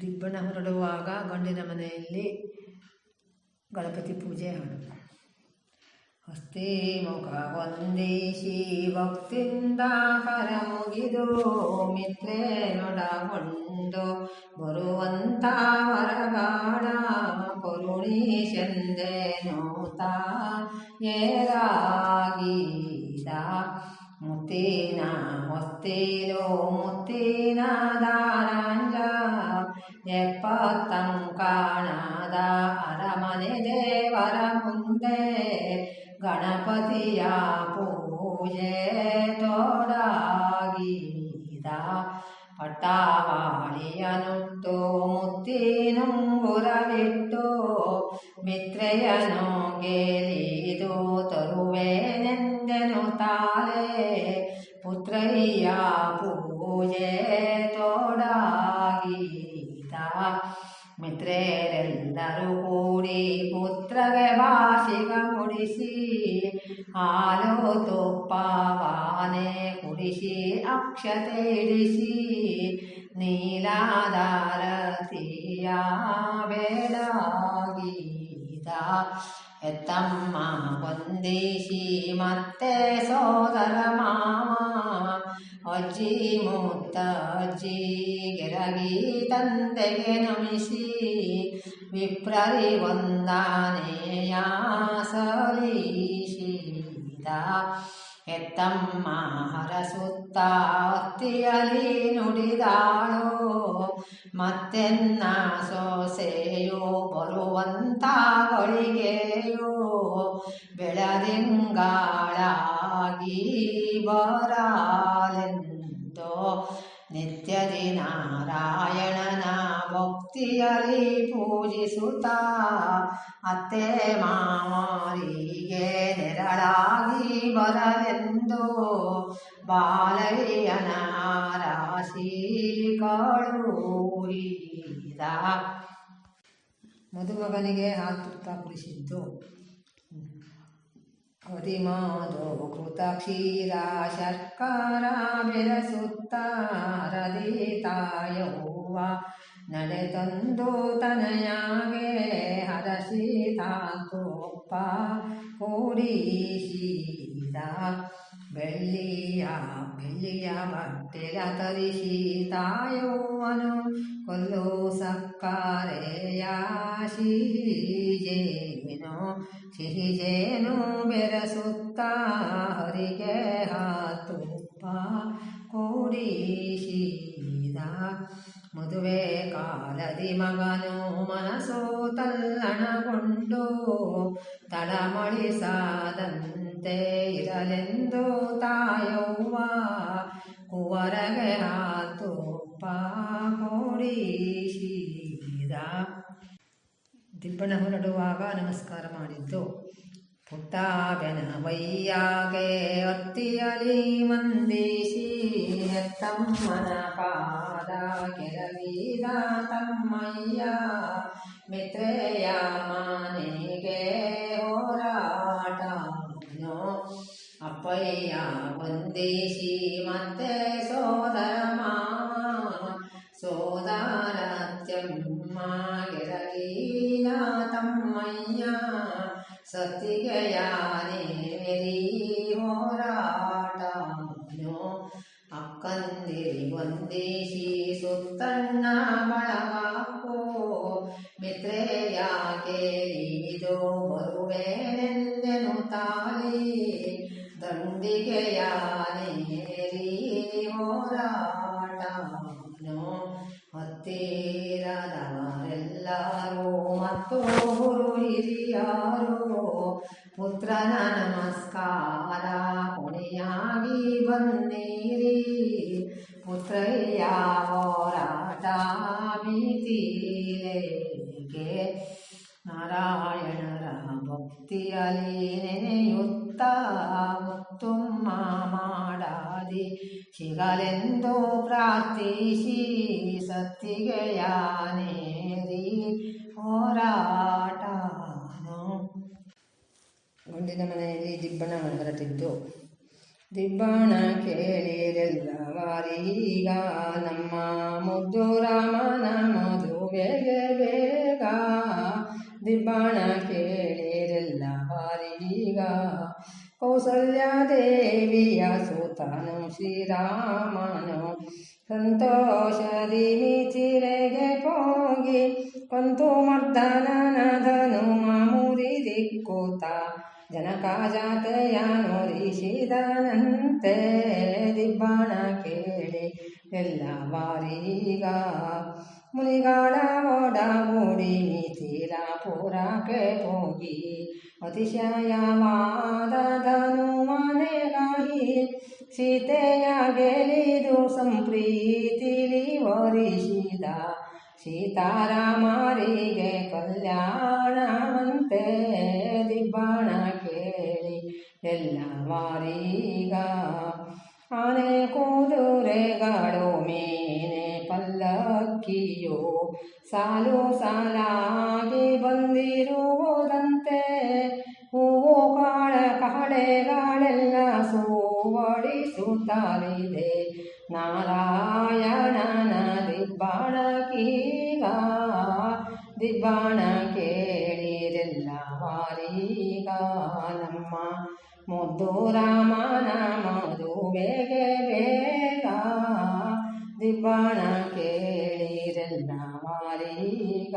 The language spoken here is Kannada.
ದಿಬ್ಬಣ ಹೊರಡುವಾಗ ಗಂಡಿನ ಮನೆಯಲ್ಲಿ ಗಣಪತಿ ಪೂಜೆ ಹಾಡು ಹಸ್ತಿ ಮುಖ ವಂದಿಸಿ ಭಕ್ತಿಂದ ಕರ ಮುಗಿದು ಮಿತ್ರೇನೊಡಗೊಂಡು ಬರುವಂತ ವರಗಾಡ ನೋತಾ, ಏರಾಗೀದ ಮುತ್ತಿನ ಮುತ್ತೇನ ದಾರಾಂಜ. ಎಪ್ಪತ್ತಂ ಕಾಣದ ಅರಮನೆ ದೇವರ ಮುಂದೆ ಗಣಪತಿಯ ಪೂಜೆ ತೋಡಾಗಿದ. ಪಟ್ಟಾವಾಳಿಯನುಟ್ಟು ಮುತ್ತಿನುಂಗುರವಿಟ್ಟು ಮಿತ್ರೆಯನು ಗೆಲಿದು ತರುವೆನೆಂದೆನು ತಾಳೆ ಪುತ್ರಯ್ಯ ಪೂಜೆ ತೋಡಾಗಿದ ಮಿತ್ರೆಯರೆಲ್ಲರೂ ಕೂಡಿ ಪುತ್ರಗೆ ಭಾಷಿಗ ಮುಡಿಸಿ ಹಾಲು ತುಪ್ಪವಾನೆ ಕುಡಿಸಿ ಅಕ್ಷತೆ ಇಡಿಸಿ ನೀಲಾದಾರತಿಯ ಬೇಡಾಗೀದ ಎತ್ತಮ್ಮ ವಂದಿಸಿ ಮತ್ತೆ ಸೋದರ ಮಾವ ಅಜ್ಜಿ ಮುತ್ತ ಅಜ್ಜಿ ಗೆರಗಿ ತಂದೆಗೆ ನಮಿಸಿ. ವಿಪ್ರರಿ ವಂದನೆಯ ಸಲೀಸಿದ ಎತ್ತಮ್ಮ ಹರಸುತ್ತ ನುಡಿದಾಳೋ ಮತ್ತೆನ್ನ ಸೋಸೆಯೋ ಬರುವಂತ ಹೊಳಿಗೆಯೋ ಬರಾಲೆಂದೋ ನಿತ್ಯದಿ ನಾರಾಯಣನ ಭಕ್ತಿಯಲಿ ಪೂಜಿಸುತ್ತ ಅತ್ತೆ ಮಾವರಿಗೆ ನೆರಳಾಗಿ ಬರಲೆಂದು ಬಾಲಯ್ಯನ ರಾಶಿ ಕಳುಹಿದ. ಮದುಮಗನಿಗೆ ತುಪ್ಪ ಕುಡಿಸಿದ್ದು ಅದಿಮಾದು ಕೃತ ಕ್ಷೀರ ಶರ್ಕಾರ ಬೆರೆಸುತ್ತ ಹರದಿತಾಯವ್ವ ನಡೆತಂದು ತನಯಾಗೆ ಹರಸಿತಾತುಪ್ಪ ಕೂಡಿಸಿದ ಬೆಳ್ಳಿಯ ಬೆಳ್ಳಿಯ ಬಟ್ಟೆಯ ತರಿಸಿ ತಾಯವ್ವನು ಕೊಲ್ಲು ಸಕ್ಕರೆಯ ಸಿಹಿಜೇನು ಸಿಹಿಜೇನು ಬೆರೆಸುತ್ತ ಹರಿಗೆ ಹಾತುಪ್ಪ ಕೂಡಿಸಿದ ಮದುವೆ ಕಾಲದಿ ಮಗನು ಮನಸ್ಸು ತಲ್ಲಣಗೊಂಡು ತಳಮಳಿಸಾದಂತೆ ಇರಲೆಂದು ತಾಯವ್ವ ಕುವರಗೆ ಹಾತುಪ್ಪ ಕೂಡಿಸಿದ ದಿಬ್ಬಣ ಹೊರಡುವಾಗ ನಮಸ್ಕಾರ ಮಾಡಿದ್ದು ಪುಟ್ಟ ವೈಯಾಗೆ ಅತ್ತಿಯಲಿ ಮಂದಿಸಿ ತಮ್ಮನ ಪಾದ ಕೆರಗಿದ ಮಿತ್ರೆಯ ಮನೆಗೆ ಹೋರಾಟನು ಅಪ್ಪಯ್ಯ ವಂದಿಸಿ ಮತ್ತೆ ಸೋದರ ಮಾವ ಸೋದರತ್ಯಮ್ಮ ಗೆರಗಿನ ತಮ್ಮಯ್ಯ ಸತ್ತಿಗೆಯಾನೇರಿ ಬರುವೆನೆಂದೆನು ತಾಳಿ ದಂಡಿಗೆಯಾನೇರಿ ಹೋರಾಟನು ಹತ್ತಿರದವರೆಲ್ಲರೂ ಮತ್ತು ಗುರು ಹಿರಿಯರು, ಪುತ್ರನ ನಮಸ್ಕಾರ ಕೊನೆಯಾಗಿ ಬಂದೀರಿ. ಪುತ್ರಯ್ಯ ಹೋರಾಟ ಮಿತಿಲೇಗೆ ನಾರಾಯಣರ ಭಕ್ತಿಯಲ್ಲಿ ನೆನೆಯುತ್ತ ಮುತ್ತುಮ್ಮ ಮಾಡಾದಿ ಸಿಗಲೆಂದು ಪ್ರಾರ್ಥಿಸಿ ಸತ್ತಿಗೆಯಾನೇರಿ ಹೋರಾಟನು ಗುಂಡಿನ ಮನೆಯಲ್ಲಿ ದಿಬ್ಬಣ ಹೊರಟಿದ್ದು ದಿಬ್ಬಣ ಕೇಳಿರೆಲ್ಲವರೀಗ ನಮ್ಮ ಮುದ್ದು ರಾಮನ ಮಧುವೆಗೆ ಬೇಗ ದಿಬ್ಬಾಣ ಕೇಳಿರೆಲ್ಲ ಬಾರೀಗ ಕೌಸಲ್ಯ ದೇವಿಯ ಸುತನು ಶ್ರೀರಾಮನು ಸಂತೋಷದಿ ಮಿಚಿರೆಗೆ ಹೋಗಿ ಕೊಂತು ಮರ್ದನನದನು ಮಾಮೂರಿ ದಿಕ್ಕೂತ ಜನಕ ಜಾತೆಯ ನೋರಿಸಿದನಂತೆ ದಿಬ್ಬಾಣ ಕೇಳಿ ಎಲ್ಲ ಬಾರೀಗ ಮುನಿಗಾಡ ಓಡಾಡಿ ಮಿಥಿಲಾಪುರಕ್ಕೆ ಹೋಗಿ? ಅತಿಶಯವಾದದನು ಮನೆಗಾಗಿ ಸೀತೆಯ ಗೆಲಿದು ಸಂಪ್ರೀತಿಲಿ ವರಿಸಿದ ಸೀತಾರಾಮರಿಗೆ ಕಲ್ಯಾಣವಂತೆ ದಿಬ್ಬಾಣ ಕೇಳಿ ಎಲ್ಲ ಮಾರೀಗ ಆನೆ ಕುದುರೆಗಳು ಮೇನೆ ಪಲ್ಲಕ್ಕಿಯೋ ಸಾಲು ಸಾಲಾಗಿ ಬಂದಿರುವುದಂತೆ. ಹೂವು ಕಾಳ ಕಹಳೆಗಳೆಲ್ಲ ಸೋವಡಿಸುತ್ತಲಿದೆ ನಾರಾಯಣನ ದಿಬ್ಬಾಣಕೀಗ, ದಿಬ್ಬಾಣ ಕೇಳಿರೆಲ್ಲ ವಾರೀಗ ನಮ್ಮ ಮುದ್ದು ರಾಮನ ಮದುವೆಗೆ ಬೇಗ ದಿಬ್ಬಣ ಕೇಳಿರಲ್ಲ ಮಾರೀಗ